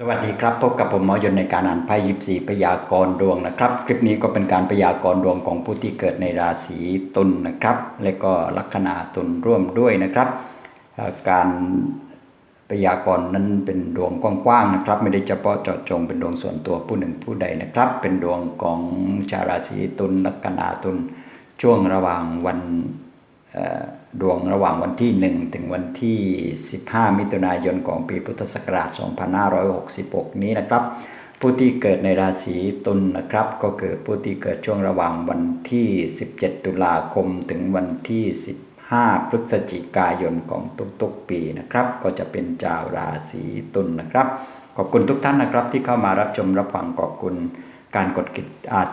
สวัสดีครับพบกับผมหมอยนในการอ่านไพ่ยิปซีพยากรณ์ดวงนะครับ คลิปนี้ก็เป็นการพยากรณ์ดวงของผู้ที่เกิดในราศีตุลนะครับ และก็ลัคนาตุลร่วมด้วยนะครับ การพยากรณ์นั้นเป็นดวงกว้างๆนะครับ ไม่ได้เฉพาะเจาะจงเป็นดวงส่วนตัวผู้หนึ่งผู้ใดนะครับ เป็นดวงของชาวราศีตุลลัคนาตุลช่วงระหว่างวัน ดวงระหว่างวันที่ 1 ถึงวันที่ 15 มิถุนายนของปีพุทธศักราช 2566 นี้นะครับ ผู้ที่เกิดในราศีตุลนะครับ ก็คือผู้ที่เกิดช่วงระหว่างวันที่ 17 ตุลาคมถึงวันที่ 15 พฤศจิกายนของทุกๆปีนะครับ ก็จะเป็นชาวราศีตุลนะครับ ขอบคุณทุกท่านนะครับที่เข้ามารับชมรับฟังขอบคุณ การกดก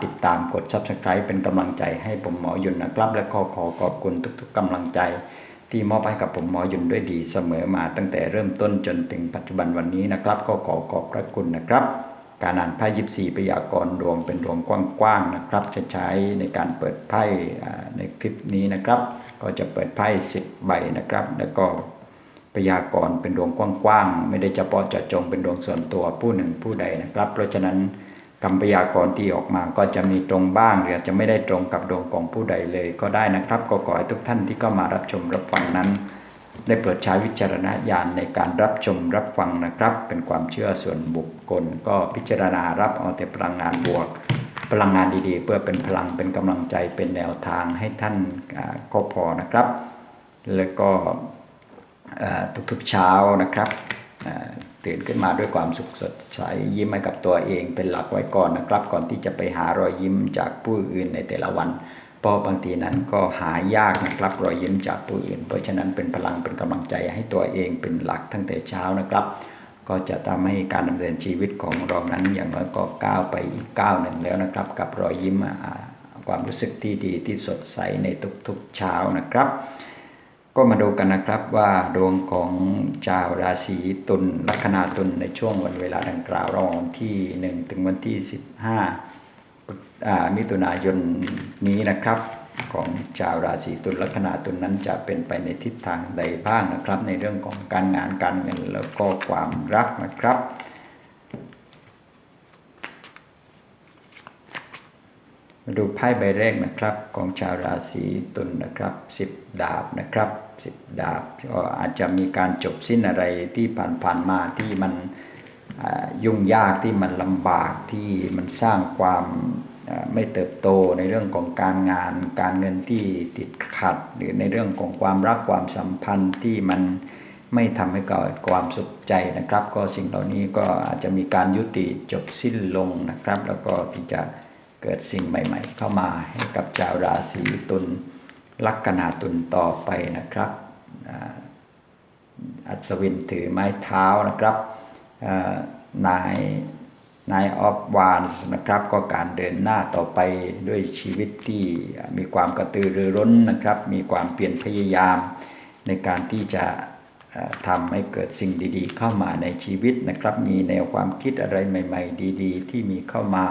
ติดตามกด subscribe เป็นกำลังใจให้ผมหมอยุนนะครับ และก็ขอขอบคุณทุกๆกำลังใจ ที่มอบให้กับผมหมอยุนด้วยดีเสมอมาตั้งแต่เริ่มต้นจนถึงปัจจุบันวันนี้นะครับ ก็ขอขอบพระคุณนะครับ การอ่านไพ่ยิปซีพยากรณ์ดวงเป็นดวงกว้างๆนะครับ จะใช้ในการเปิดไพ่ในคลิปนี้นะครับ ก็จะเปิดไพ่10ใบนะครับ แล้วก็พยากรณ์เป็นดวงกว้างๆไม่ได้เฉพาะเจาะจงเป็นดวงส่วนตัวผู้หนึ่งผู้ใดนะครับ เพราะฉะนั้น คำพยากรณ์ที่ออกมาก็จะมีตรงบ้างหรืออาจจะไม่ได้ตรงกับดวงของผู้ใดเลย ก็ได้นะครับ ก็ขอให้ทุกท่านที่เข้ามารับชมรับฟังนั้น ได้โปรดใช้วิจารณญาณในการรับชมรับฟังนะครับ เป็นความเชื่อส่วนบุคคล ก็พิจารณารับเอาแต่พลังงานบวก พลังงานดีๆ เพื่อเป็นพลังเป็นกำลังใจเป็นแนวทางให้ท่านก็พอนะครับ แล้วก็ทุกๆเช้านะครับ ตื่นขึ้นมาด้วยความสุขสดใสยิ้มให้กับตัวเองเป็นหลักไว้ก่อนนะครับ ก่อนที่จะไปหารอยยิ้มจากผู้อื่นในแต่ละวัน เพราะบางทีนั้นก็หายากนะครับรอยยิ้มจากผู้อื่น เพราะฉะนั้นเป็นพลังเป็นกำลังใจให้ตัวเองเป็นหลักตั้งแต่เช้านะครับ ก็จะทำให้การดำเนินชีวิตของเรานั้นอย่างน้อยก็ก้าวไปอีกก้าวหนึ่งแล้วนะครับ กับรอยยิ้มความรู้สึกที่ดีที่สดใสในทุกๆเช้านะครับ ก็มาดูกันนะครับว่าดวงของชาวราศีตุลลัคนาตุลในช่วงวันเวลาดังกล่าวระหว่างวันที่ 1 ถึงวันที่ 15พฤษอ่ามิถุนายนนี้นะครับ ของชาวราศีตุลลัคนาตุลนั้นจะเป็นไปในทิศทางใดบ้างนะครับ ในเรื่องของการงานการเงินแล้วก็ความรักนะครับมาดูไพ่ใบแรกนะครับของชาวราศีตุลนะครับสิบดาบนะครับ สิบดาบก็อาจจะมีการจบสิ้นอะไรที่ผ่านๆมาที่มันยุ่งยากที่มันลำบากที่มันสร้างความไม่เติบโตในเรื่องของการงาน การเงินที่ติดขัด หรือในเรื่องของความรักความสัมพันธ์ที่มันไม่ทำให้เกิดความสุขใจนะครับ ก็สิ่งเหล่านี้ก็อาจจะมีการยุติจบสิ้นลงนะครับ แล้วก็ที่จะเกิดสิ่งใหม่ ๆ เข้ามาให้กับชาวราศีตุล ลัคนาตุลต่อไปนะครับ อัศวินถือไม้เท้านะครับนายนายออฟวานส์นะครับ ก็การเดินหน้าต่อไปด้วยชีวิตที่มีความกระตือรือร้นนะครับ มีความเปลี่ยนพยายาม ในการที่จะทำให้เกิดสิ่งดี ๆ เข้ามาในชีวิตนะครับ มีแนวความคิดอะไรใหม่ ๆ ดี ๆ ที่มีเข้ามา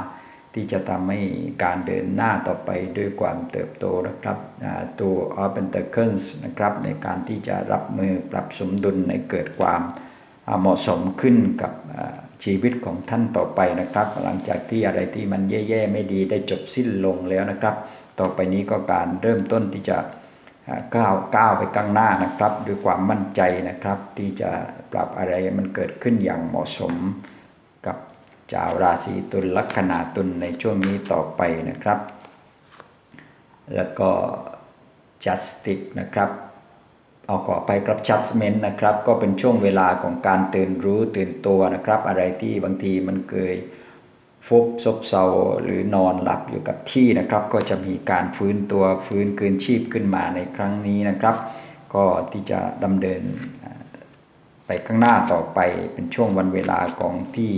ที่จะทำให้การเดินหน้าต่อไปด้วยความเติบโตนะครับอ่าตัว o p e n t a c l e s นะครับในการที่จะรับมือปรับสมดุลให้เกิดความเหมาะสมขึ้นกับชีวิตของท่านต่อไปนะครับ หลังจากที่อะไรที่มันแย่ๆไม่ดีได้จบสิ้นลงแล้วนะครับ ต่อไปนี้ก็การเริ่มต้นที่จะก้าวก้าวไปข้างหน้านะครับ ด้วยความมั่นใจนะครับ ที่จะปรับอะไรมันเกิดขึ้นอย่างเหมาะสมกับ ชาวราศีตุลลัคนาตุลในช่วงนี้ต่อไปนะครับ แล้วก็ justice นะครับเอาขอไปครับ judgment นะครับ ก็เป็นช่วงเวลาของการตื่นรู้ตื่นตัวนะครับ อะไรที่บางทีมันเคยฟุบซบเซาหรือนอนหลับอยู่กับที่นะครับ ก็จะมีการฟื้นตัวฟื้นคืนชีพขึ้นมาในครั้งนี้นะครับ ก็ที่จะดำเนินไปข้างหน้าต่อไปเป็นช่วงวันเวลาของที่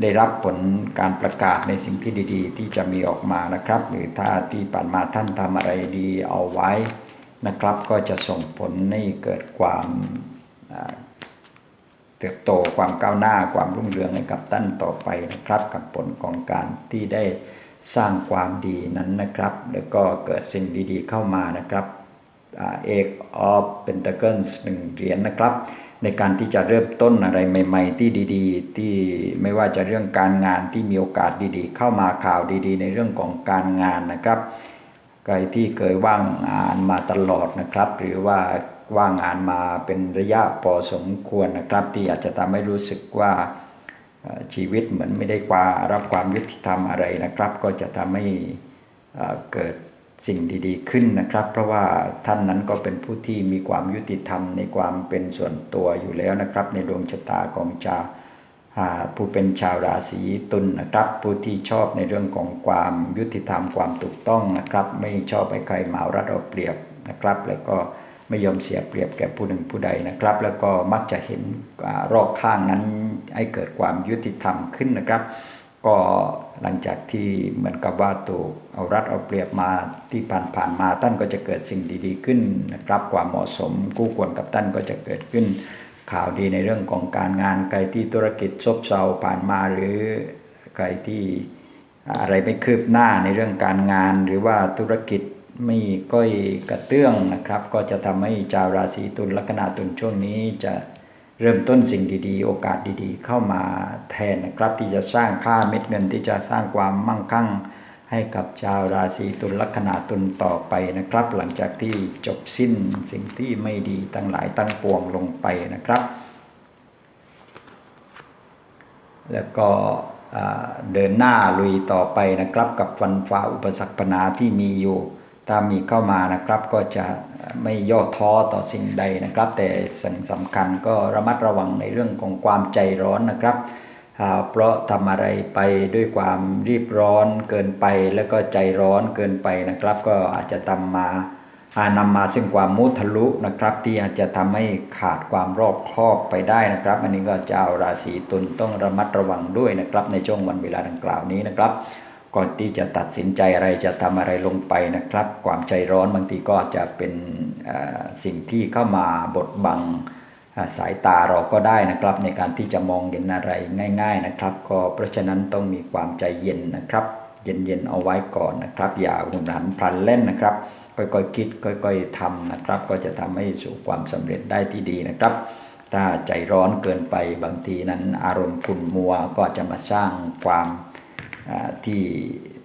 ได้รับผลการประกาศในสิ่งที่ดีๆ ที่จะมีออกมานะครับ หรือถ้าที่ผ่านมาท่านทำอะไรดีเอาไว้นะครับ ก็จะส่งผลให้เกิดความเติบโตความก้าวหน้าความรุ่งเรืองให้กับท่านต่อไปนะครับ กับผลของการที่ได้สร้างความดีนั้นนะครับ แล้วก็เกิดสิ่งดีๆเข้ามานะครับเอกออฟเป็นตะเกิลหนึ่งเหรียญนะครับ ในการที่จะเริ่มต้นอะไรใหม่ ๆ ที่ดี ๆ ที่ไม่ว่าจะเรื่องการงานที่มีโอกาสดีๆ เข้ามาข่าวดี ๆ ในเรื่องของการงานนะครับใครที่เคยว่างงานมาตลอดนะครับ หรือว่าว่างงานมาเป็นระยะพอสมควรนะครับ ที่อาจจะทำให้รู้สึกว่าชีวิตเหมือนไม่ได้ความรับความยุติธรรมอะไรนะครับ ก็จะทำให้เกิด สิ่งดีๆขึ้นนะครับ เพราะว่าท่านนั้นก็เป็นผู้ที่มีความยุติธรรมในความเป็นส่วนตัวอยู่แล้วนะครับ ในดวงชะตาของชาวผู้เป็นชาวราศีตุลนะครับ ผู้ที่ชอบในเรื่องของความยุติธรรมความถูกต้องนะครับ ไม่ชอบให้ใครมาเอารัดเอาเปรียบนะครับ แล้วก็ไม่ยอมเสียเปรียบแก่ผู้หนึ่งผู้ใดนะครับ แล้วก็มักจะเห็นรอบข้างนั้นให้เกิดความยุติธรรมขึ้นนะครับ ก็หลังจากที่เหมือนกับว่าถูกเอารัดเอาเปรียบมาที่ผ่านๆมาท่านก็จะเกิดสิ่งดี ๆ ขึ้นนะครับความเหมาะสมคู่ควรกับท่านก็จะเกิดขึ้น ข่าวดีในเรื่องของการงานใครที่ธุรกิจซบเซาผ่านมาหรือใครที่อะไรไม่คืบหน้าในเรื่องการงาน หรือว่าธุรกิจไม่ก้อยกระเตื้องนะครับ ก็จะทำให้ชาวราศีตุลลัคนาตุลช่วงนี้จะ เริ่มต้นสิ่งดีๆ โอกาสดีๆ เข้ามาแทนนะครับที่จะสร้างค่าเม็ดเงินที่จะสร้างความมั่งคั่ง ให้กับชาวราศีตุลลัคนาตุลต่อไปนะครับ หลังจากที่จบสิ้นสิ่งที่ไม่ดีตั้งหลายตั้งปวงลงไปนะครับ แล้วก็เดินหน้าลุยต่อไปนะครับ กับฟันฝ่าอุปสรรคปัญหาที่มีอยู่ ถ้ามีเข้ามานะครับก็จะไม่ย่อท้อต่อสิ่งใดนะครับ แต่สิ่งสำคัญก็ระมัดระวังในเรื่องของความใจร้อนนะครับ เพราะทำอะไรไปด้วยความรีบร้อนเกินไปแล้วก็ใจร้อนเกินไปนะครับ ก็อาจจะทำมาอานำมาซึ่งความมุทะลุนะครับ ที่อาจจะทำให้ขาดความรอบคอบไปได้นะครับ อันนี้ก็เจ้าราศีตุลต้องระมัดระวังด้วยนะครับ ในช่วงวันเวลาดังกล่าวนี้นะครับ ก่อนที่จะตัดสินใจอะไรจะทำอะไรลงไปนะครับ ความใจร้อนบางทีก็จะเป็นสิ่งที่เข้ามาบดบังสายตาเราก็ได้นะครับ ในการที่จะมองเห็นอะไรง่าย ๆนะครับ ก็เพราะฉะนั้นต้องมีความใจเย็นนะครับ เย็นๆเอาไว้ก่อนนะครับ อย่าหุนหันพลันเล่นนะครับ ค่อยๆคิดค่อยๆทำนะครับ ก็จะทำให้สู่ความสำเร็จได้ที่ดีนะครับ ถ้าใจร้อนเกินไปบางทีนั้นอารมณ์ขุ่นมัวก็จะมาสร้างความ ที่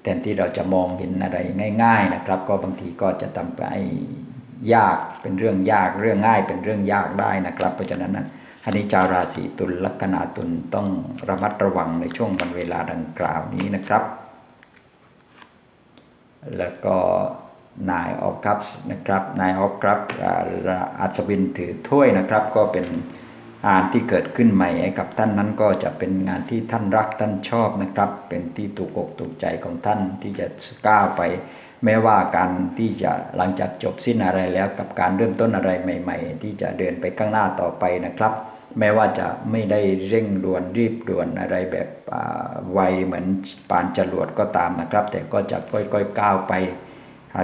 แทนที่เราจะมองเห็นอะไรง่าย ๆนะครับ ก็บางทีก็จะทำให้ยากเป็นเรื่องยากเรื่องง่ายเป็นเรื่องยากได้นะครับ เพราะฉะนั้นนะอันนี้ชาวราศีตุลลัคนาตุลต้องระมัดระวังในช่วงวันเวลาดังกล่าวนี้นะครับ แล้วก็นายออฟคัพนะครับนายออฟครับอัศวินถือถ้วยนะครับ ก็เป็น งานที่เกิดขึ้นใหม่ให้กับท่านนั้นก็จะเป็นงานที่ท่านรักท่านชอบนะครับ เป็นที่ถูกอกถูกใจของท่านที่จะก้าวไปแม้ว่าการที่จะหลังจากจบสิ้นอะไรแล้วกับการเริ่มต้นอะไรใหม่ ๆ ที่จะเดินไปข้างหน้าต่อไปนะครับ แม้ว่าจะไม่ได้เร่งด่วนรีบด่วนอะไรแบบไวเหมือนปานจรวดก็ตามนะครับ แต่ก็จะค่อยๆก้าวไป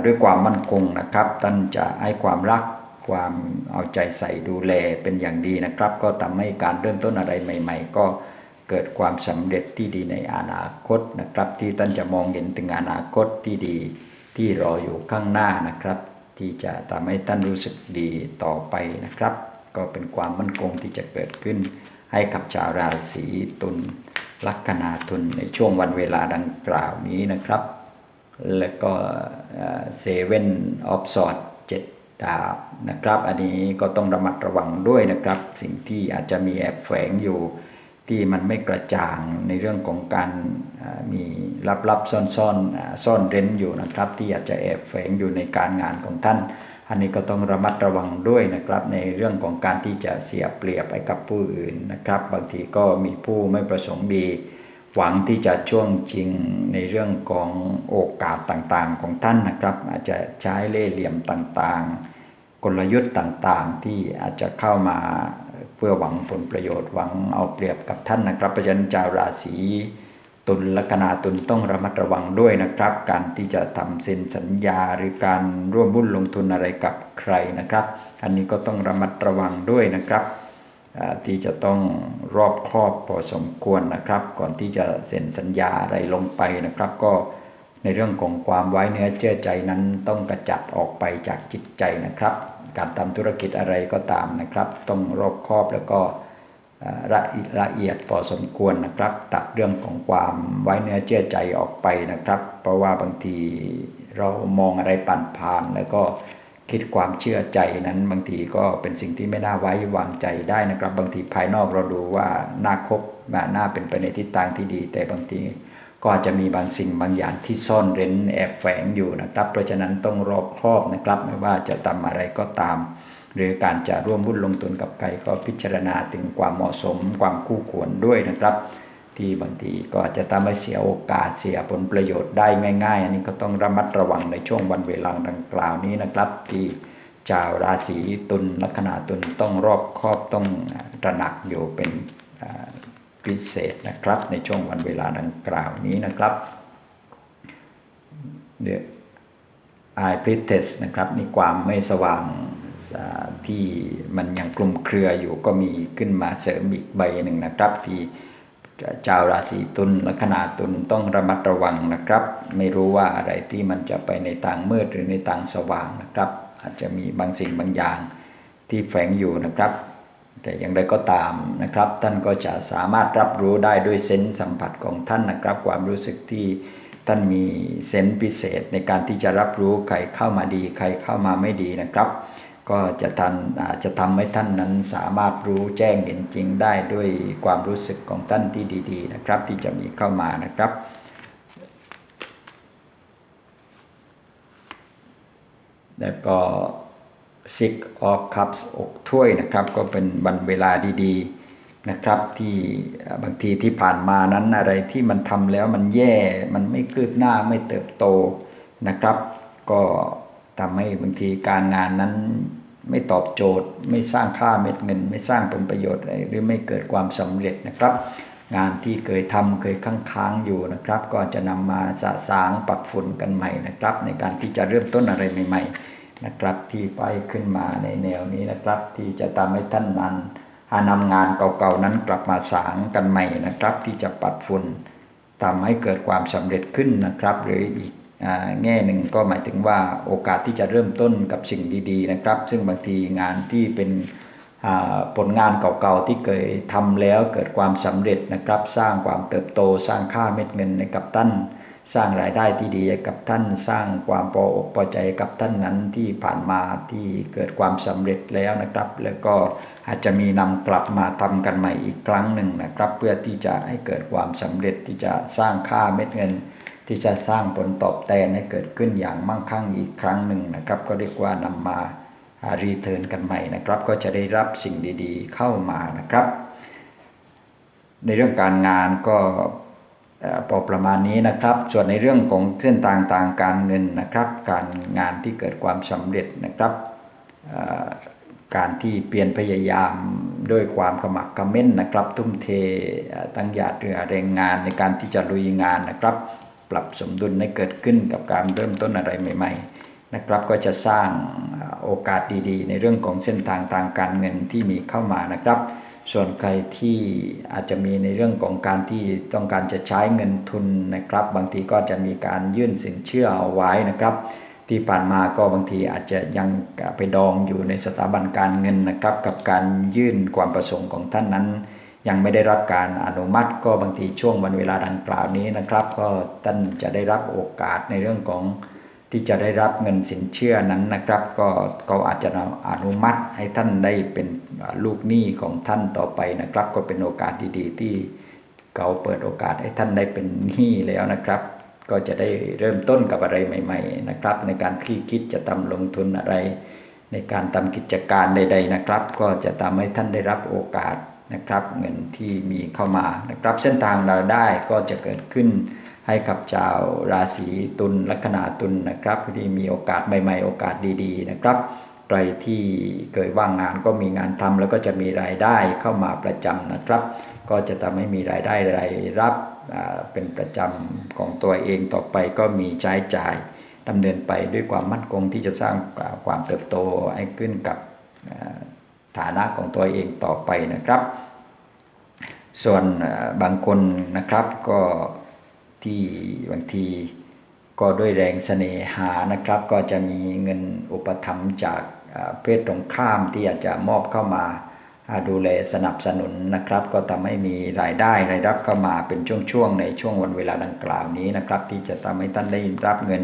ด้วยความมั่นคงนะครับ ท่านจะให้ความรัก ความเอาใจใส่ดูแลเป็นอย่างดีนะครับ ก็ทำให้การเริ่มต้นอะไรใหม่ ๆ ก็เกิดความสำเร็จที่ดีในอนาคตนะครับ ที่ท่านจะมองเห็นถึงอนาคตที่ดีที่รออยู่ข้างหน้านะครับ ที่จะทำให้ท่านรู้สึกดีต่อไปนะครับ ก็เป็นความมั่นคงที่จะเกิดขึ้น ให้กับชาวราศีตุลลัคนาตุลในช่วงวันเวลาดังกล่าวนี้นะครับ แล้วก็เซเว่นออฟสอดเจ็ด ดาบนะครับ อันนี้ก็ต้องระมัดระวังด้วยนะครับ สิ่งที่อาจจะมีแอบแฝงอยู่ที่มันไม่กระจ่างในเรื่องของการมีลับๆซ่อนๆอ่าซ่อนเร้นอยู่นะครับ ที่อาจจะแอบแฝงอยู่ในการงานของท่าน อันนี้ก็ต้องระมัดระวังด้วยนะครับ ในเรื่องของการที่จะเสียเปรียบไปกับผู้อื่นนะครับ บางทีก็มีผู้ไม่ประสงค์ดี หวังที่จะช่วงจริงในเรื่องของโอกาสต่างๆ ของท่านนะครับ อาจจะใช้เล่ห์เหลี่ยมต่างๆ กลยุทธ์ต่างๆ ที่อาจจะเข้ามาเพื่อหวังผลประโยชน์หวังเอาเปรียบกับท่านนะครับเพราะฉะนั้นชาวราศีตุลลัคนาตุลต้องระมัดระวังด้วยนะครับ การที่จะทำเซ็นสัญญาหรือการร่วมหุ้นลงทุนอะไรกับใครนะครับ อันนี้ก็ต้องระมัดระวังด้วยนะครับ ที่จะต้องรอบครอบพอสมควรนะครับ ก่อนที่จะเซ็นสัญญาอะไรลงไปนะครับ ก็ในเรื่องของความไว้เนื้อเชื่อใจนั้นต้องกระจัดออกไปจากจิตใจนะครับ การทำธุรกิจอะไรก็ตามนะครับ ต้องรอบครอบแล้วก็ละละเอียดพอสมควรนะครับ ตัดเรื่องของความไว้เนื้อเชื่อใจออกไปนะครับ เพราะว่าบางทีเรามองอะไรผ่านๆแล้วก็ คิดความเชื่อใจนั้นบางทีก็เป็นสิ่งที่ไม่น่าไว้วางใจได้นะครับ บางทีภายนอกเราดูว่าน่าคบน่าเป็นไปในทิศทางที่ดี แต่บางทีก็อาจจะมีบางสิ่งบางอย่างที่ซ่อนเร้นแอบแฝงอยู่นะครับ เพราะฉะนั้นต้องรอบครอบนะครับ ไม่ว่าจะทำอะไรก็ตาม หรือการจะร่วมบุญลงทุนกับใครก็พิจารณาถึงความเหมาะสม ความคู่ควรด้วยนะครับ ที่บางทีก็อาจจะทำให้เสียโอกาสเสียผลประโยชน์ได้ง่าย ๆ อันนี้ก็ต้องระมัดระวังในช่วงวันเวลาดังกล่าวนี้นะครับ ที่ชาวราศีตุลลัคนาตุลต้องรอบคอบต้องตระหนักอยู่เป็นพิเศษนะครับ ในช่วงวันเวลาดังกล่าวนี้นะครับเดี๋ยวไอพริเทสนะครับนี่ความไม่สว่างที่มันยังกลุ่มเครืออยู่ก็มีขึ้นมาเสริมอีกใบหนึ่งนะครับที่ ชาวราศีตุลลัคนาตุลต้องระมัดระวังนะครับ ไม่รู้ว่าอะไรที่มันจะไปในทางมืดหรือในทางสว่างนะครับ อาจจะมีบางสิ่งบางอย่างที่แฝงอยู่นะครับ แต่อย่างไรก็ตามนะครับ ท่านก็จะสามารถรับรู้ได้ด้วยเซนส์สัมผัสของท่านนะครับ ความรู้สึกที่ท่านมีเซนส์พิเศษในการที่จะรับรู้ใครเข้ามาดี ใครเข้ามาไม่ดีนะครับ ก็จะทันอาจจะทำให้ท่านนั้นสามารถรู้แจ้งเห็นจริงได้ด้วยความรู้สึกของท่านที่ดีๆนะครับ ที่จะมีเข้ามานะครับแล้วก็ Six of Cups อกถ้วยนะครับ ก็เป็นวันเวลาดีๆนะครับ ที่บางทีที่ผ่านมานั้นอะไรที่มันทำแล้วมันแย่มันไม่คืบหน้าไม่เติบโตนะครับ ก็ ทำให้บางทีการงานนั้นไม่ตอบโจทย์ ไม่สร้างค่าเม็ดเงิน ไม่สร้างผลประโยชน์อะไรหรือไม่เกิดความสำเร็จนะครับ งานที่เคยทำเคยค้างๆอยู่นะครับ ก็จะนำมาสะสางปัดฝุ่นกันใหม่นะครับ ในการที่จะเริ่มต้นอะไรใหม่ ๆนะครับ ที่ไปขึ้นมาในแนวนี้นะครับ ที่จะทำให้ท่านนั้นหานำงานเก่าๆนั้นกลับมาสางกันใหม่นะครับ ที่จะปัดฝุ่นทำให้เกิดความสำเร็จขึ้นนะครับ หรืออีก แง่หนึ่งก็หมายถึงว่าโอกาสที่จะเริ่มต้นกับสิ่งดีๆนะครับ ซึ่งบางทีงานที่เป็นผลงานเก่าๆที่เคยทำแล้วเกิดความสำเร็จนะครับ สร้างความเติบโตสร้างค่าเม็ดเงินให้กับท่าน สร้างรายได้ที่ดีกับท่าน สร้างความพออกพอใจกับท่านนั้นที่ผ่านมาที่เกิดความสำเร็จแล้วนะครับ แล้วก็อาจจะมีนำกลับมาทำกันใหม่อีกครั้งหนึ่งนะครับ เพื่อที่จะให้เกิดความสำเร็จที่จะสร้างค่าเม็ดเงิน ที่จะสร้างผลตอบแทนให้เกิดขึ้นอย่างมั่งคั่งอีกครั้งหนึ่งนะครับ ก็เรียกว่านำมารีเทิร์นกันใหม่นะครับ ก็จะได้รับสิ่งดีๆเข้ามานะครับ ในเรื่องการงานก็พอประมาณนี้นะครับ ส่วนในเรื่องของเส้นทางทางการเงินนะครับ การงานที่เกิดความสำเร็จนะครับ การที่เปลี่ยนพยายามด้วยความขมักขม้นนะครับ ทุ่มเทตั้งหยาดเรือแรงงานในการที่จะลุยงานนะครับ ปรับสมดุลให้เกิดขึ้นกับการเริ่มต้นอะไรใหม่ ๆ นะครับ ก็จะสร้างโอกาสดีๆ ในเรื่องของเส้นทางทางการเงินที่มีเข้ามานะครับ ส่วนใครที่อาจจะมีในเรื่องของการที่ต้องการจะใช้เงินทุนนะครับ บางทีก็จะมีการยื่นสินเชื่อเอาไว้นะครับ ที่ผ่านมาก็บางทีอาจจะยังไปดองอยู่ในสถาบันการเงินนะครับ กับการยื่นความประสงค์ของท่านนั้น ยังไม่ได้รับการอนุมัติก็บางทีช่วงวันเวลาดังกล่าวนี้นะครับ ก็ท่านจะได้รับโอกาสในเรื่องของที่จะได้รับเงินสินเชื่อนั้นนะครับ ก็เขาอาจจะอนุมัติให้ท่านได้เป็นลูกหนี้ของท่านต่อไปนะครับ ก็เป็นโอกาสดีๆ ที่เขาเปิดโอกาสให้ท่านได้เป็นหนี้แล้วนะครับ ก็จะได้เริ่มต้นกับอะไรใหม่ ๆ นะครับ ในการที่คิดจะทำลงทุนอะไร ในการทำกิจการใด ๆนะครับ ก็จะทำให้ท่านได้รับโอกาส นะครับ เงินที่มีเข้ามานะครับ เส้นทางเราได้ก็จะเกิดขึ้นให้กับชาวราศีตุลลัคนาตุลนะครับที่มีโอกาสใหม่ๆ โอกาสดีๆ นะครับใครที่เคยว่างงานก็มีงานทำแล้วก็จะมีรายได้เข้ามาประจำนะครับ ก็จะทำให้มีรายได้รายรับเป็นประจำของตัวเองต่อไปก็มีใช้จ่ายดำเนินไปด้วยความมั่นคงที่จะสร้างความเติบโตให้ขึ้นกับ ฐานะของตัวเองต่อไปนะครับ ส่วนบางคนนะครับก็ที่บางทีก็ด้วยแรงเสน่หานะครับ ก็จะมีเงินอุปถัมภ์จากเพศตรงข้ามที่อาจจะมอบเข้ามาอาดูแลสนับสนุนนะครับ ก็ทำให้มีรายได้รายรับเข้ามาเป็นช่วงๆในช่วงวันเวลาดังกล่าวนี้นะครับ ที่จะทำให้ท่านได้รับเงิน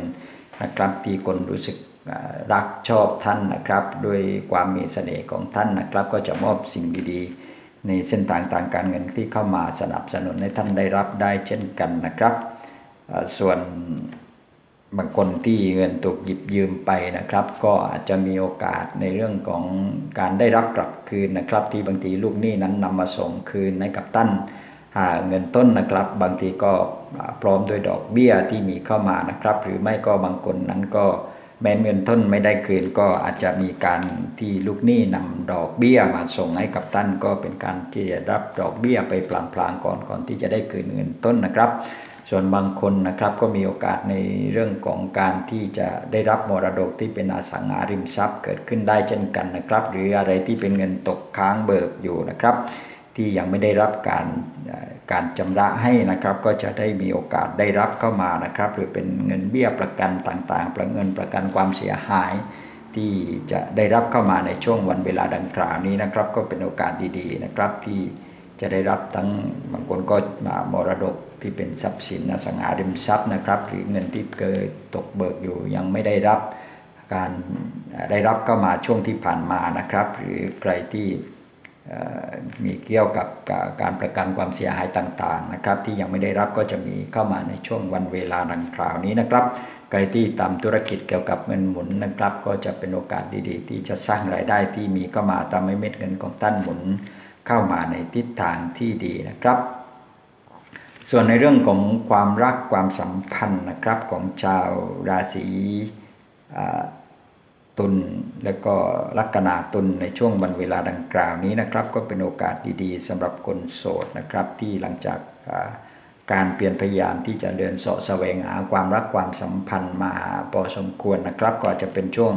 นะครับที่คนรู้สึก รักชอบท่านนะครับด้วยความมีเสน่ห์ของท่านนะครับ ก็จะมอบสิ่งดีๆ ในเส้นทางทางการเงินที่เข้ามาสนับสนุนให้ท่านได้รับได้เช่นกันนะครับ ส่วนบางคนที่เงินถูกหยิบยืมไปนะครับ ก็อาจจะมีโอกาสในเรื่องของการได้รับกลับคืนนะครับ ที่บางทีลูกหนี้นั้นนำมาส่งคืนให้กับท่านหาเงินต้นนะครับ บางทีก็พร้อมด้วยดอกเบี้ยที่มีเข้ามานะครับ หรือไม่ก็บางคนนั้นก็ แม้เงินต้นไม่ได้คืนก็อาจจะมีการที่ลูกหนี้นำดอกเบี้ยมาส่งให้กับท่านก็เป็นการที่จะรับดอกเบี้ยไปพลางๆก่อนก่อนที่จะได้คืนเงินต้นนะครับ ส่วนบางคนนะครับก็มีโอกาสในเรื่องของการที่จะได้รับมรดกที่เป็นอสังหาริมทรัพย์เกิดขึ้นได้เช่นกันนะครับ หรืออะไรที่เป็นเงินตกค้างเบิกอยู่นะครับ ที่ยังไม่ได้รับการการชำระให้นะครับ ก็จะได้มีโอกาสได้รับเข้ามานะครับ หรือเป็นเงินเบี้ยประกันต่างๆ ประเงินประกันความเสียหาย ที่จะได้รับเข้ามาในช่วงวันเวลาดังกล่าวนี้นะครับ ก็เป็นโอกาสดีๆนะครับที่จะได้รับทั้งบางคนก็มามรดกที่เป็นทรัพย์สินอสังหาริมทรัพย์นะครับ หรือเงินที่เคยตกเบิกอยู่ยังไม่ได้รับการได้รับเข้ามาช่วงที่ผ่านมานะครับ หรือใครที่ มีเกี่ยวกับการประกันความเสียหายต่างๆนะครับที่ยังไม่ได้รับก็จะมีเข้ามาในช่วงวันเวลาดังกล่าวนี้นะครับใครที่ทำธุรกิจเกี่ยวกับเงินหมุนนะครับ ก็จะเป็นโอกาสดีๆ ที่จะสร้างรายได้ที่มีเข้ามาทำให้เม็ดเงินของท่านหมุนเข้ามาในทิศทางที่ดีนะครับ ส่วนในเรื่องของความรักความสัมพันธ์นะครับของชาวราศี ตุลและก็ลัคนาตุลในช่วงวันเวลาดังกล่าวนี้นะครับ ก็เป็นโอกาสดีๆสำหรับคนโสดนะครับ ที่หลังจากการเปลี่ยนพยายามที่จะเดินเสาะแสวงหาความรักความสัมพันธ์มาพอสมควรนะครับ ก็อาจจะเป็นช่วง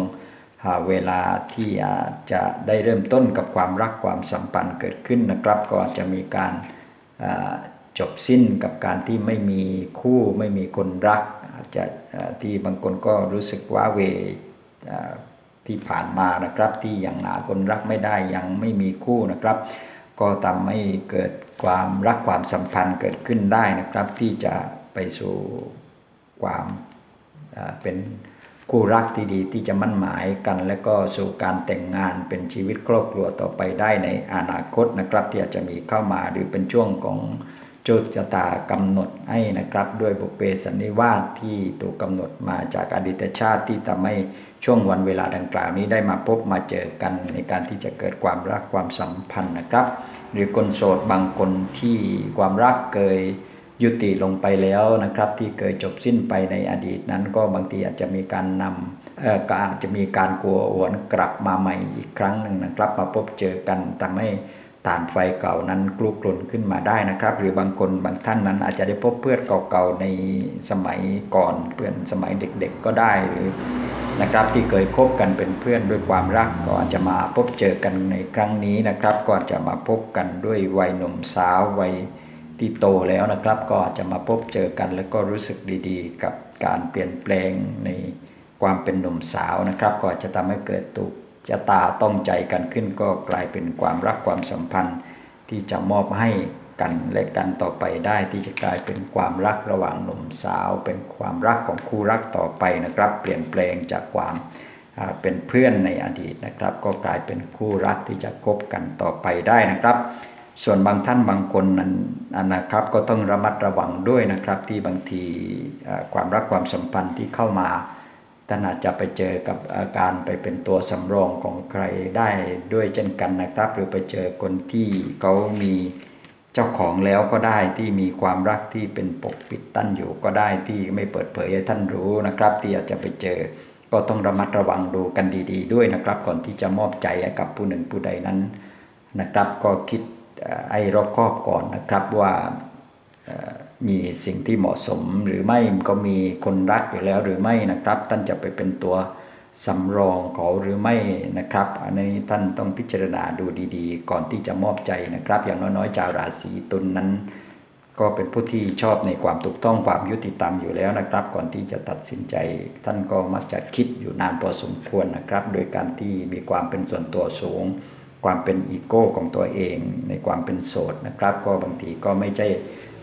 เวลาที่จะได้เริ่มต้นกับความรักความสัมพันธ์เกิดขึ้นนะครับก็อาจจะมีการจบสิ้นกับการที่ไม่มีคู่ไม่มีคนรักอาจจะที่บางคนก็รู้สึกว่าเว ที่ผ่านมานะครับ ที่ยังหาคนรักไม่ได้ยังไม่มีคู่นะครับ ก็ทำให้เกิดความรักความสัมพันธ์เกิดขึ้นได้นะครับ ที่จะไปสู่ความเป็นคู่รักที่ดีที่จะมั่นหมายกัน และก็สู่การแต่งงานเป็นชีวิตครอบครัวต่อไปได้ในอนาคตนะครับ ที่อาจจะมีเข้ามาหรือเป็นช่วงของโชคชะตากำหนดให้นะครับ ด้วยบุพเพสันนิวาสที่ถูกกำหนดมาจากอดีตชาติที่ทำให้ ช่วงวันเวลาดังกล่าวนี้ได้มาพบมาเจอกันในการที่จะเกิดความรักความสัมพันธ์นะครับ หรือคนโสดบางคนที่ความรักเคยยุติลงไปแล้วนะครับ ที่เคยจบสิ้นไปในอดีตนั้นก็บางทีอาจจะมีการนำเอ่อก็อาจจะมีการกลัวหวนกลับมาใหม่อีกครั้งหนึ่งนะครับ มาพบเจอกันทำให้ฐานไฟเก่านั้นกลุกกลุ่นขึ้นมาได้นะครับ หรือบางคนบางท่านนั้นอาจจะได้พบเพื่อนเก่าๆในสมัยก่อนเพื่อนสมัยเด็กๆก็ได้หรือ นะครับที่เคยคบกันเป็นเพื่อนด้วยความรักก็อาจจะมาพบเจอกันในครั้งนี้นะครับ ก็อาจะมาพบกันด้วยวัยหนุ่มสาววัยที่โตแล้วนะครับ ก็อาจจะมาพบเจอกัน แล้วก็รู้สึกดีๆ กับการเปลี่ยนแปลงในความเป็นหนุ่มสาวนะครับ ก็จะทำให้เกิดตุกจะตาต้องใจกันขึ้น ก็กลายเป็นความรักความสัมพันธ์ที่จะมอบให้ กันและกันต่อไปได้ที่จะกลายเป็นความรักระหว่างหนุ่มสาว เป็นความรักของคู่รักต่อไปนะครับ เปลี่ยนแปลงจากความเป็นเพื่อนในอดีตนะครับ ก็กลายเป็นคู่รักที่จะคบกันต่อไปได้นะครับ ส่วนบางท่านบางคนนั้นนะครับ ก็ต้องระมัดระวังด้วยนะครับ ที่บางทีความรักความสัมพันธ์ที่เข้ามาท่านอาจจะไปเจอกับอาการไปเป็นตัวสำรองของใครได้ด้วยเช่นกันนะครับ หรือไปเจอคนที่เขามี เจ้าของแล้วก็ได้ที่มีความรักที่เป็นปกปิดตั้นอยู่ก็ได้ที่ไม่เปิดเผยให้ท่านรู้นะครับ ที่อาจจะไปเจอ ก็ต้องระมัดระวังดูกันดี ๆด้วยนะครับ ก่อนที่จะมอบใจให้กับผู้หนึ่งผู้ใดนั้นนะครับ ก็คิดเอ่อให้รอบครอบก่อนนะครับว่ามีสิ่งที่เหมาะสมหรือไม่ก็มีคนรักอยู่แล้วหรือไม่นะครับ ท่านจะไปเป็นตัว สำรองเขาหรือไม่นะครับ อันนี้ท่านต้องพิจารณาดูดีๆ ก่อนที่จะมอบใจนะครับ อย่างน้อยๆชาวราศีตุลนนั้น ก็เป็นผู้ที่ชอบในความถูกต้องความยุติธรรมอยู่แล้วนะครับ ก่อนที่จะตัดสินใจ ท่านก็มักจะคิดอยู่นานพอสมควรนะครับ โดยการที่มีความเป็นส่วนตัวสูง ความเป็นอีโก้ของตัวเอง ในความเป็นโสดนะครับ ก็บางทีก็ไม่ใช่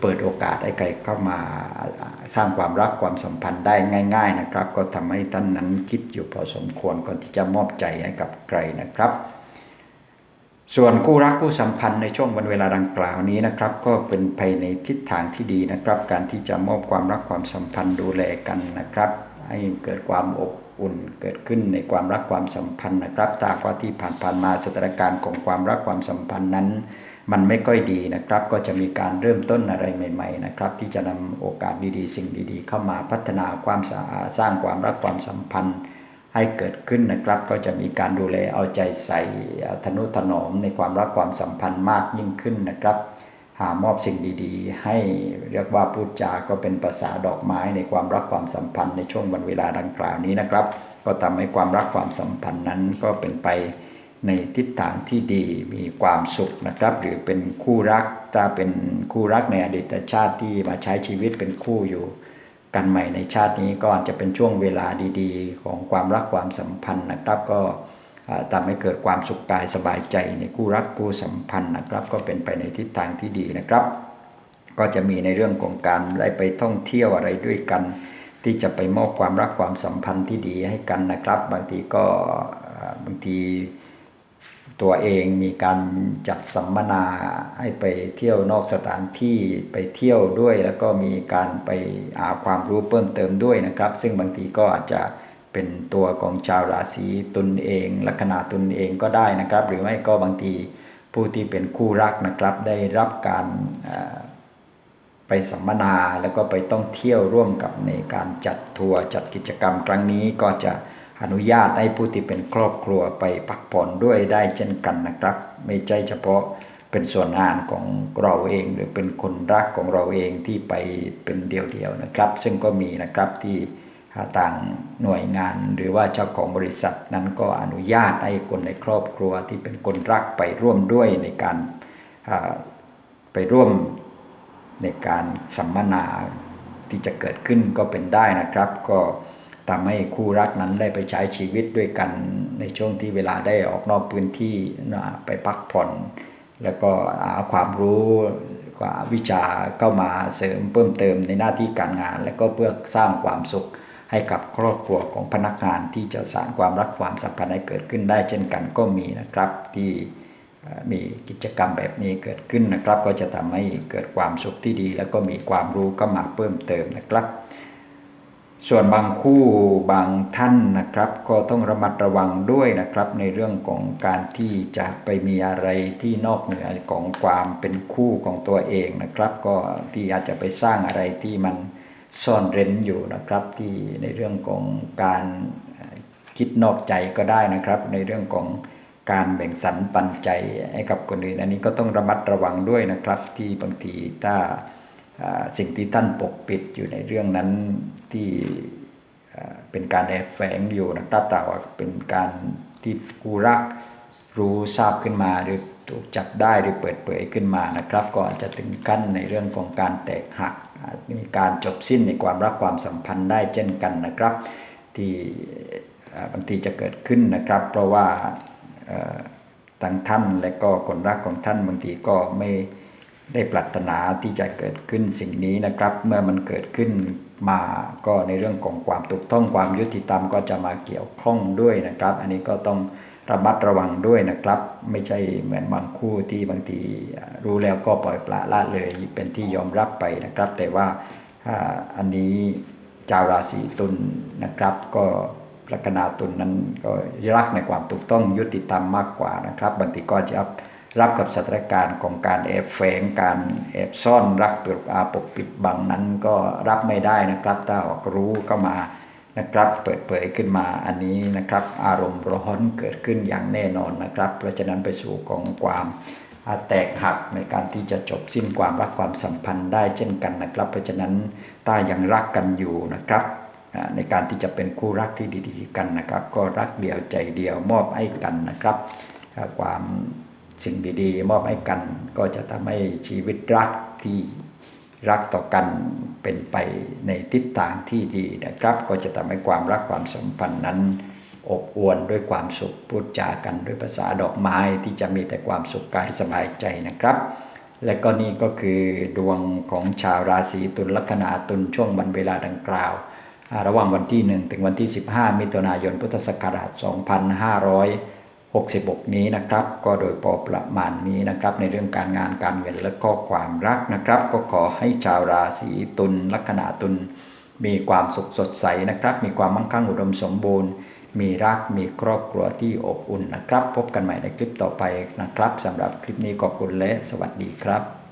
เปิดโอกาสให้ใครเข้ามาสร้างความรักความสัมพันธ์ได้ง่าย ๆนะครับ ก็ทำให้ท่านนั้นคิดอยู่พอสมควรก่อนที่จะมอบใจให้กับใครนะครับ ส่วนคู่รักคู่สัมพันธ์ในช่วงวันเวลาดังกล่าวนี้นะครับ ก็เป็นไปในทิศทางที่ดีนะครับ การที่จะมอบความรักความสัมพันธ์ดูแลกันนะครับ ให้เกิดความอบ อุ่นเกิดขึ้นในความรักความสัมพันธ์นะครับตากว่าที่ผ่านๆมาสถานการณ์ของความรักความสัมพันธ์นั้น มันไม่ค่อยดีนะครับ ก็จะมีการเริ่มต้นอะไรใหม่ ๆ นะครับ ที่จะนำโอกาสดีๆ สิ่งดีๆ เข้ามาพัฒนาความสาสร้างความรักความสัมพันธ์ให้เกิดขึ้นนะครับ ก็จะมีการดูแลเอาใจใส่ทนุถนอมในความรักความสัมพันธ์มากยิ่งขึ้นนะครับ มอบสิ่งดีๆ ให้เรียกว่าพูดจาก็เป็นภาษาดอกไม้ในความรักความสัมพันธ์ในช่วงวันเวลาดังกล่าวนี้นะครับ ก็ทำให้ความรักความสัมพันธ์นั้นก็เป็นไปในทิศทางที่ดีมีความสุขนะครับ หรือเป็นคู่รักถ้าเป็นคู่รักในอดีตชาติที่มาใช้ชีวิตเป็นคู่อยู่กันใหม่ในชาตินี้ก็อาจจะเป็นช่วงเวลาดี ๆ ของความรักความสัมพันธ์นะครับ ก็ ทำให้เกิดความสุขกายสบายใจในคู่รักคู่สัมพันธ์นะครับ ก็เป็นไปในทิศทางที่ดีนะครับ ก็จะมีในเรื่องของการได้ไปท่องเที่ยวอะไรด้วยกัน ที่จะไปมอบความรักความสัมพันธ์ที่ดีให้กันนะครับ บางทีก็บางทีตัวเองมีการจัดสัมมนาให้ไปเที่ยวนอกสถานที่ไปเที่ยวด้วย แล้วก็มีการไปหาความรู้เพิ่มเติมด้วยนะครับ ซึ่งบางทีก็อาจจะ เป็นตัวของชาวราศีตุลเองลัคนาตุลเองก็ได้นะครับ หรือไม่ก็บางทีผู้ที่เป็นคู่รักนะครับ ได้รับการไปสัมมนาแล้วก็ไปต้องเที่ยวร่วมกับในการจัดทัวร์จัดกิจกรรมครั้งนี้ก็จะอนุญาตให้ผู้ที่เป็นครอบครัวไปพักผ่อนด้วยได้เช่นกันนะครับ ไม่ใช่เฉพาะเป็นส่วนงานของเราเอง หรือเป็นคนรักของเราเองที่ไปเป็นเดียวๆนะครับ ซึ่งก็มีนะครับที่ ต่างหน่วยงานหรือว่าเจ้าของบริษัทนั้นก็อนุญาตให้คนในครอบครัวที่เป็นคนรักไปร่วมด้วยในการไปร่วมในการสัมมนาที่จะเกิดขึ้นก็เป็นได้นะครับ ก็ทำให้คู่รักนั้นได้ไปใช้ชีวิตด้วยกันในช่วงที่เวลาได้ออกนอกพื้นที่ไปพักผ่อน แล้วก็หาความรู้กว่าวิชาเข้ามาเสริมเพิ่มเติมในหน้าที่การงาน และก็เพื่อสร้างความสุข ให้กับครอบครัวของพนักงานที่จะสร้างความรักความสัมพันธ์ให้เกิดขึ้นได้เช่นกันก็มีนะครับที่มีกิจกรรมแบบนี้เกิดขึ้นนะครับ ก็จะทำให้เกิดความสุขที่ดี แล้วก็มีความรู้เข้ามาเพิ่มเติมนะครับ ส่วนบางคู่บางท่านนะครับ ก็ต้องระมัดระวังด้วยนะครับ ในเรื่องของการที่จะไปมีอะไรที่นอกเหนือของความเป็นคู่ของตัวเองนะครับ ก็ที่อาจจะไปสร้างอะไรที่มัน ซ่อนเร้นอยู่นะครับ ที่ในเรื่องของการคิดนอกใจก็ได้นะครับ ในเรื่องของการแบ่งสรรปันใจให้กับคนอื่นอันนี้ก็ต้องระมัดระวังด้วยนะครับ ที่บางทีถ้าสิ่งที่ท่านปกปิดอยู่ในเรื่องนั้นที่เป็นการแอบแฝงอยู่นะครับแต่ว่าเป็นการที่กูรักรู้ทราบขึ้นมาหรือ ถูกจับได้หรือเปิดเผยขึ้นมานะครับ ก็อาจจะถึงขั้นในเรื่องของการแตกหักมีการจบสิ้นในความรักความสัมพันธ์ได้เช่นกันนะครับ ที่บางทีจะเกิดขึ้นนะครับ เพราะว่าทั้งท่านและก็คนรักของท่านบางทีก็ไม่ได้ปรารถนาที่จะเกิดขึ้นสิ่งนี้นะครับ เมื่อมันเกิดขึ้นมาก็ในเรื่องของความถูกต้องความยุติธรรมก็จะมาเกี่ยวข้องด้วยนะครับ อันนี้ก็ต้อง ระมัดระวังด้วยนะครับ ไม่ใช่เหมือนบางคู่ที่บางทีรู้แล้วก็ปล่อยปละละเลยเป็นที่ยอมรับไปนะครับ แต่ว่าอันนี้ชาวราศีตุลนะครับ ก็ลัคนาตุลนั้นก็รักในความถูกต้องยุติธรรมมากกว่านะครับบางทีก็จะรับกับสถานการณ์ของการแอบแฝงการแอบซ่อนรักปกอาปกปิดบังนั้นก็รับไม่ได้นะครับ ถ้าออกรู้เข้ามา นะครับ เปิดเผยขึ้นมาอันนี้นะครับ อารมณ์ร้อนเกิดขึ้นอย่างแน่นอนนะครับ เพราะฉะนั้นไปสู่กองความแตกหักในการที่จะจบสิ้นความรักความสัมพันธ์ได้เช่นกันนะครับ เพราะฉะนั้นถ้ายังรักกันอยู่นะครับในการที่จะเป็นคู่รักที่ดีๆกันนะครับ ก็รักเดียวใจเดียวมอบให้กันนะครับความสิ่งดีๆ มอบให้กัน ก็จะทำให้ชีวิตรักที่รักต่อกัน เป็นไปในทิศทางที่ดีนะครับ ก็จะทำให้ความรักความสัมพันธ์นั้น อบอวลด้วยความสุขพูดจากันด้วยภาษาดอกไม้ที่จะมีแต่ความสุขกายสบายใจนะครับ และก็นี่ก็คือดวงของชาวราศีตุลลัคนาตุลช่วงวันเวลาดังกล่าว ระหว่างวันที่ 1 ถึงวันที่ 15 มิถุนายนพุทธศักราช 66 นี้นะครับ ก็โดยพอประมาณนี้นะครับ ในเรื่องการงานการเงินและก็ความรักนะครับ ก็ขอให้ชาวราศีตุลลัคนาตุลมีความสุขสดใสนะครับ มีความมั่งคั่งอุดมสมบูรณ์ มีรักมีครอบครัวที่อบอุ่นนะครับ พบกันใหม่ในคลิปต่อไปนะครับสำหรับคลิปนี้ขอบคุณและสวัสดีครับ